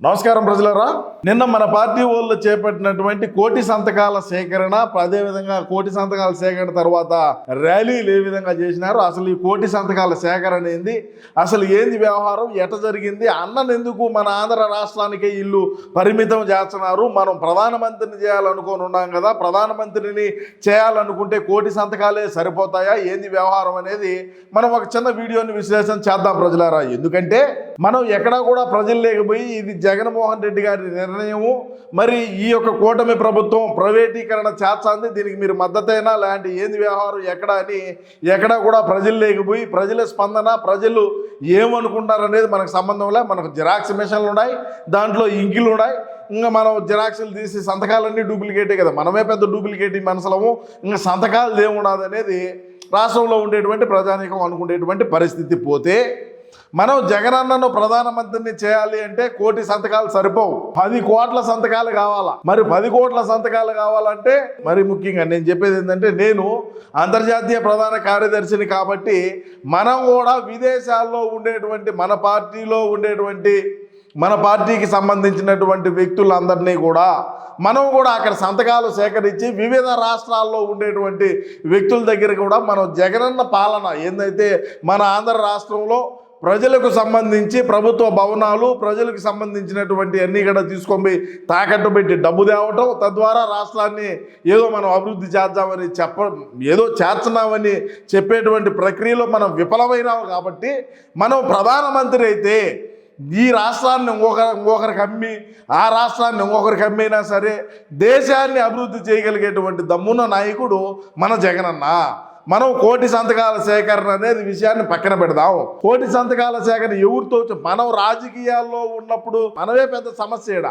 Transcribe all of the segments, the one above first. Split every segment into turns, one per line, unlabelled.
నమస్కారం ప్రజలరా. నిన్న మన పార్టీ వాళ్ళు చేపట్టినటువంటి కోటి సంతకాల సేకరణ అదేవిధంగా కోటి సంతకాల సేకరణ తర్వాత ర్యాలీలు ఏ విధంగా చేసినారు అసలు ఈ కోటి సంతకాల సేకరణ ఏంది అసలు ఏంది వ్యవహారం ఎట జరిగింది అన్నెందుకు మన ఆంధ్ర రాష్ట్రానికే ఇల్లు పరిమితం చేస్తున్నారు మనం ప్రధానమంత్రిని చేయాలనుకొని ఉన్నాం కదా ప్రధానమంత్రిని చేయాలనుకుంటే కోటి సంతకాలే సరిపోతాయా ఏంది వ్యవహారం అనేది మనం ఒక చిన్న వీడియోని విశ్లేషణ చేద్దాం ప్రజలారా. ఎందుకంటే మనం ఎక్కడా కూడా ప్రజలు లేకపోయి ఇది జగన్మోహన్ రెడ్డి గారి నిర్ణయము. మరి ఈ యొక్క కూటమి ప్రభుత్వం ప్రైవేటీకరణ చేస్తుంది. దీనికి మీరు మద్దతైనా లాంటి ఏంది వ్యవహారం ఎక్కడ అని ఎక్కడా కూడా ప్రజలు లేకపోయి ప్రజల స్పందన ప్రజలు ఏమనుకుంటారనేది మనకు సంబంధం లే. మనకు జిరాక్స్ మిషన్లు ఉన్నాయి దాంట్లో ఇంకిలు ఉన్నాయి. ఇంకా మనం జిరాక్స్లు తీసి సంతకాలన్నీ డూప్లికేటే కదా. మనమే పెద్ద డూప్లికేట్ మనసులము ఇంకా సంతకాలు ఏమున్నది అనేది రాష్ట్రంలో ఉండేటువంటి ప్రజానీకం అనుకునేటువంటి పరిస్థితి పోతే మనం జగనన్నను ప్రధానమంత్రిని చేయాలి అంటే కోటి సంతకాలు సరిపోవు. పది కోట్ల సంతకాలు కావాలా? మరి పది కోట్ల సంతకాలు కావాలంటే మరి ముఖ్యంగా నేను చెప్పేది ఏంటంటే నేను అంతర్జాతీయ ప్రధాన కార్యదర్శిని కాబట్టి మనం కూడా విదేశాల్లో ఉండేటువంటి మన పార్టీలో ఉండేటువంటి మన పార్టీకి సంబంధించినటువంటి వ్యక్తులందరినీ కూడా మనం కూడా అక్కడ సంతకాలు సేకరించి వివిధ రాష్ట్రాల్లో ఉండేటువంటి వ్యక్తుల దగ్గర కూడా మనం జగనన్న పాలన ఏందైతే మన ఆంధ్ర రాష్ట్రంలో ప్రజలకు సంబంధించి ప్రభుత్వ భవనాలు ప్రజలకు సంబంధించినటువంటి అన్నీ కూడా తీసుకొని తాకట్టు పెట్టి డబ్బు తేవటం తద్వారా రాష్ట్రాన్ని ఏదో మనం అభివృద్ధి చేద్దామని చెప్ప ఏదో చేస్తున్నామని చెప్పేటువంటి ప్రక్రియలో మనం విఫలమైనాము కాబట్టి మనం ప్రధానమంత్రి అయితే ఈ రాష్ట్రాన్ని ఇంకొక ఇంకొకరికి అమ్మి ఆ రాష్ట్రాన్ని ఇంకొకరికి అమ్మైనా సరే దేశాన్ని అభివృద్ధి చేయగలిగేటువంటి దమ్మున్న నాయకుడు మన జగనన్న. మనం కోటి సంతకాల సేకరణ అనేది విషయాన్ని పక్కన పెడదాం. కోటి సంతకాల సేకరణ ఎవరితో మనం రాజకీయాల్లో ఉన్నప్పుడు మనమే పెద్ద సమస్య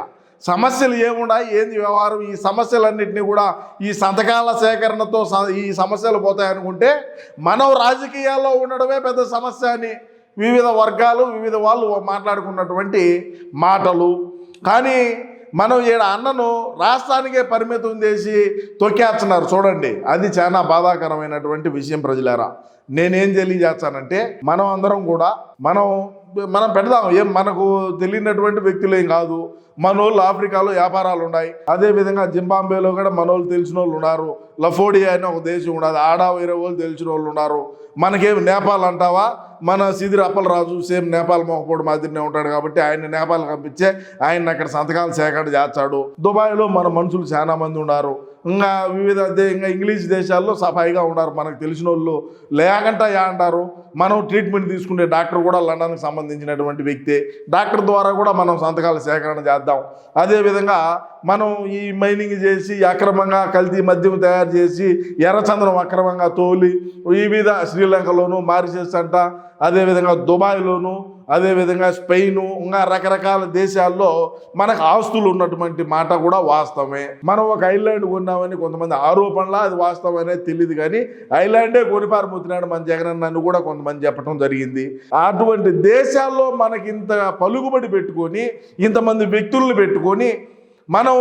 సమస్యలు ఏమున్నాయి? ఏంది వ్యవహారం? ఈ సమస్యలన్నింటినీ కూడా ఈ సంతకాల సేకరణతో స- ఈ సమస్యలు పోతాయనుకుంటే మనం రాజకీయాల్లో ఉండడమే పెద్ద సమస్య అని వివిధ వర్గాలు వివిధ వాళ్ళు మాట్లాడుకున్నటువంటి మాటలు. కానీ మనం ఈడ అన్నను రాష్ట్రానికే పరిమితం చేసి తొక్కేస్తున్నారు. చూడండి. అది చాలా బాధాకరమైనటువంటి విషయం ప్రజలారా. నేనేం తెలియజేస్తానంటే మనం అందరం కూడా మనం మనం పెడదాం. ఏం మనకు తెలియనటువంటి వ్యక్తులేం కాదు. మనోళ్ళు ఆఫ్రికాలో వ్యాపారాలు ఉన్నాయి. అదేవిధంగా జింబాంబేలో కూడా మనోళ్ళు తెలిసిన వాళ్ళు ఉన్నారు లఫోడియా అనే ఒక దేశం ఉన్నది. ఆడా వేరే వాళ్ళు తెలిసిన వాళ్ళు ఉన్నారు. మనకేం నేపాల్ అంటావా? మన సిదిరి అప్పలరాజు సేమ్ నేపాల్ మొహపోడు మాదిరినే ఉంటాడు కాబట్టి ఆయన నేపాల్ పంపించే ఆయన అక్కడ సంతకాలు సేకరణ చేస్తాడు. దుబాయ్లో మన మనుషులు చాలా మంది ఉన్నారు. ఇంకా వివిధ దే- ఇంకా ఇంగ్లీష్ దేశాల్లో సఫాయిగా ఉన్నారు. మనకు తెలిసిన వాళ్ళు లేకంటా యా అంటారు. మనం ట్రీట్మెంట్ తీసుకునే డాక్టర్ కూడా లండన్కి సంబంధించినటువంటి వ్యక్తే. డాక్టర్ ద్వారా కూడా మనం సంతకాల సేకరణ చేద్దాం. అదేవిధంగా మనం ఈ మైనింగ్ చేసి అక్రమంగా కల్తీ మద్యం తయారు చేసి ఎర్రచందనం అక్రమంగా తోలి ఈ మీద శ్రీలంకలోను మారిషస్ అంట అదేవిధంగా దుబాయ్లోను అదేవిధంగా స్పెయిన్ ఇంకా రకరకాల దేశాల్లో మనకు ఆస్తులు ఉన్నటువంటి మాట కూడా వాస్తవమే. మనం ఒక ఐలాండ్ కొన్నామని కొంతమంది ఆరోపణలా అది వాస్తవం అనేది తెలియదు కానీ ఐలాండే కొనిపారిపోతున్నాడు మన జగన్ నన్ను కూడా కొంతమంది చెప్పడం జరిగింది. అటువంటి దేశాల్లో మనకి ఇంత పలుకుబడి పెట్టుకొని ఇంతమంది వ్యక్తులను పెట్టుకొని మనం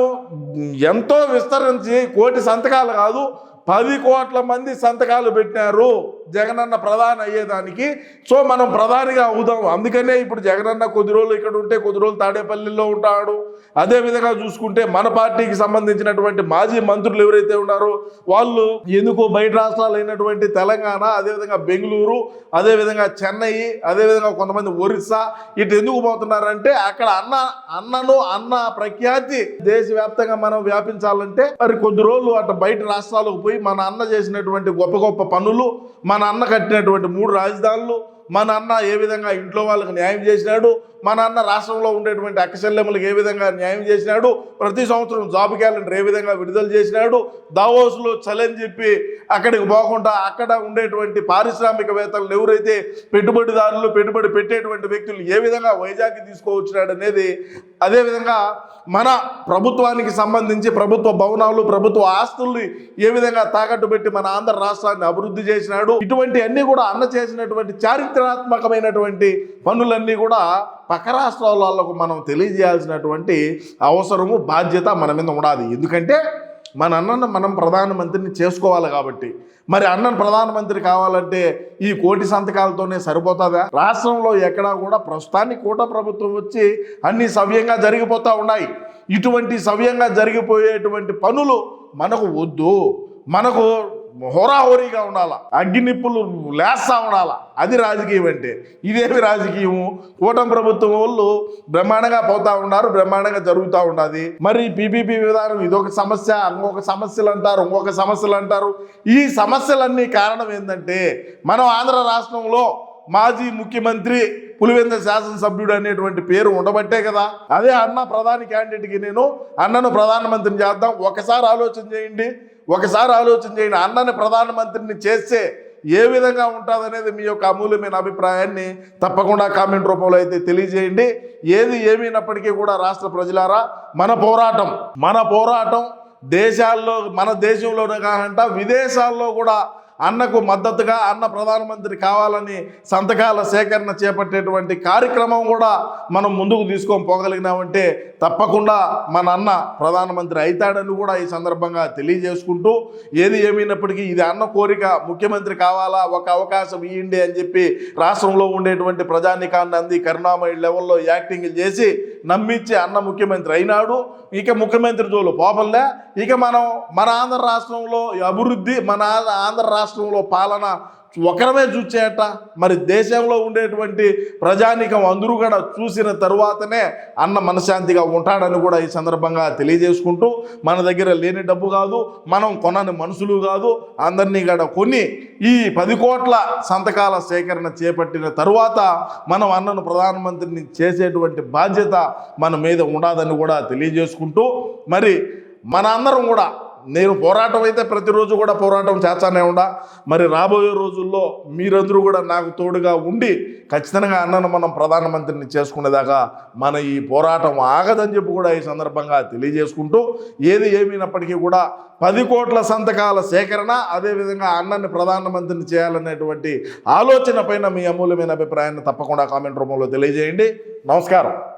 ఎంతో విస్తరించి కోటి సంతకాలు కాదు పది కోట్ల మంది సంతకాలు పెట్టినారు జగనన్న ప్రధాని అయ్యేదానికి. సో మనం ప్రధానిగా అవుదాం. అందుకనే ఇప్పుడు జగనన్న కొద్ది రోజులు ఇక్కడ ఉంటే కొద్ది రోజులు తాడేపల్లిలో ఉంటాడు. అదేవిధంగా చూసుకుంటే మన పార్టీకి సంబంధించినటువంటి మాజీ మంత్రులు ఎవరైతే ఉన్నారో వాళ్ళు ఎందుకు బయట రాష్ట్రాలు అయినటువంటి తెలంగాణ అదేవిధంగా బెంగళూరు అదేవిధంగా చెన్నై అదేవిధంగా కొంతమంది ఒరిస్సా ఇటు ఎందుకు పోతున్నారంటే అక్కడ అన్న అన్నను అన్న ప్రఖ్యాతి దేశవ్యాప్తంగా మనం వ్యాపించాలంటే మరి కొద్ది రోజులు అటు బయట రాష్ట్రాలకు పోయి మన అన్న చేసినటువంటి గొప్ప గొప్ప పనులు మన అన్న కట్టినటువంటి మూడు రాజధానులు మన అన్న ఏ విధంగా ఇంట్లో వాళ్ళకి న్యాయం చేసినాడు మన అన్న రాష్ట్రంలో ఉండేటువంటి అక్కచెల్లెములకు ఏ విధంగా న్యాయం చేసినాడు ప్రతి సంవత్సరం జాబ్ క్యాలెండర్ ఏ విధంగా విడుదల చేసినాడు దావోస్లో చలని చెప్పి అక్కడికి పోకుండా అక్కడ ఉండేటువంటి పారిశ్రామికవేత్తలు ఎవరైతే పెట్టుబడిదారులు పెట్టుబడి పెట్టేటువంటి వ్యక్తులు ఏ విధంగా వైజాగ్కి తీసుకువచ్చినాడు అనేది అదేవిధంగా మన ప్రభుత్వానికి సంబంధించి ప్రభుత్వ భవనాలు ప్రభుత్వ ఆస్తుల్ని ఏ విధంగా తాకట్టు పెట్టి మన ఆంధ్ర రాష్ట్రాన్ని అభివృద్ధి చేసినాడు ఇటువంటి అన్ని కూడా అన్న చేసినటువంటి చారిత్రాత్మకమైనటువంటి పనులన్నీ కూడా పక్క రాష్ట్రాల వాళ్ళకు మనం తెలియజేయాల్సినటువంటి అవసరము బాధ్యత మన మీద ఉండాలి. ఎందుకంటే మన అన్నను మనం ప్రధానమంత్రిని చేసుకోవాలి కాబట్టి. మరి అన్నను ప్రధానమంత్రి కావాలంటే ఈ కోటి సంతకాలతోనే సరిపోతుందా? రాష్ట్రంలో ఎక్కడా కూడా ప్రస్తుతానికి కూట ప్రభుత్వం వచ్చి అన్ని సవ్యంగా జరిగిపోతూ ఉన్నాయి. ఇటువంటి సవ్యంగా జరిగిపోయేటువంటి పనులు మనకు వద్దు. మనకు హోరాహోరీగా ఉండాల? అగ్గి నిప్పులు లేస్తా ఉండాలా? అది రాజకీయం అంటే. ఇదేమి రాజకీయము? కూటమి ప్రభుత్వం వాళ్ళు బ్రహ్మాండంగా పోతా ఉన్నారు బ్రహ్మాండంగా జరుగుతూ ఉన్నది. మరి పీపీపీ విధానం ఇదొక సమస్య ఇంకొక సమస్యలు అంటారు ఇంకొక సమస్యలు అంటారు. ఈ సమస్యలన్నీ కారణం ఏంటంటే మనం ఆంధ్ర రాష్ట్రంలో మాజీ ముఖ్యమంత్రి పులివెంద శాసనసభ్యుడు అనేటువంటి పేరు ఉండబట్టే కదా. అదే అన్న ప్రధాని క్యాండిడేట్కి నేను అన్నను ప్రధానమంత్రిని చేద్దాం. ఒకసారి ఆలోచన చేయండి. ఒకసారి ఆలోచన చేయండి అన్నని ప్రధానమంత్రిని చేస్తే ఏ విధంగా ఉంటుందనేది మీ యొక్క అమూల్యమైన అభిప్రాయాన్ని తప్పకుండా కామెంట్ రూపంలో అయితే తెలియజేయండి. ఏది ఏమైనప్పటికీ కూడా రాష్ట్ర ప్రజలారా మన పోరాటం మన పోరాటం దేశాల్లో మన దేశంలోనే కాకుండా విదేశాల్లో కూడా అన్నకు మద్దతుగా అన్న ప్రధానమంత్రి కావాలని సంతకాల సేకరణ చేపట్టేటువంటి కార్యక్రమం కూడా మనం ముందుకు తీసుకొని పోగలిగినామంటే తప్పకుండా మన అన్న ప్రధానమంత్రి అవుతాడని కూడా ఈ సందర్భంగా తెలియజేసుకుంటూ ఏది ఏమైనప్పటికీ ఇది అన్న కోరిక ముఖ్యమంత్రి కావాలా? ఒక అవకాశం ఇవ్వండి అని చెప్పి రాష్ట్రంలో ఉండేటువంటి ప్రజానికాన్ని అంది. కరుణామయ లెవెల్లో యాక్టింగ్లు చేసి నమ్మించి అన్న ముఖ్యమంత్రి అయినాడు. ఇక ముఖ్యమంత్రి జోలు పోపల్లే ఇక మనం మన ఆంధ్ర రాష్ట్రంలో అభివృద్ధి మన ఆంధ్ర రాష్ట్రంలో పాలన ఒకరమే చూచేట మరి దేశంలో ఉండేటువంటి ప్రజానికం అందరూ కూడా చూసిన తరువాతనే అన్న మనశాంతిగా ఉంటాడని కూడా ఈ సందర్భంగా తెలియజేసుకుంటూ మన దగ్గర లేని డబ్బు కాదు మనం కొనని మనుషులు కాదు అందరినీ కూడా కొని ఈ పది కోట్ల సంతకాల సేకరణ చేపట్టిన తరువాత మనం అన్నను ప్రధానమంత్రిని చేసేటువంటి బాధ్యత మన మీద ఉండదని కూడా తెలియజేసుకుంటూ మరి మన అందరం కూడా నేను పోరాటం అయితే ప్రతిరోజు కూడా పోరాటం చేస్తానే ఉండా. మరి రాబోయే రోజుల్లో మీరందరూ కూడా నాకు తోడుగా ఉండి ఖచ్చితంగా అన్నను మనం ప్రధానమంత్రిని చేసుకునేదాకా మన ఈ పోరాటం ఆగదని చెప్పి కూడా ఈ సందర్భంగా తెలియజేసుకుంటూ ఏది ఏమైనప్పటికీ కూడా పది కోట్ల సంతకాల సేకరణ అదేవిధంగా అన్నని ప్రధానమంత్రిని చేయాలనేటువంటి ఆలోచన పైన మీ అమూల్యమైన అభిప్రాయాన్ని తప్పకుండా కామెంట్ రూపంలో తెలియజేయండి. నమస్కారం.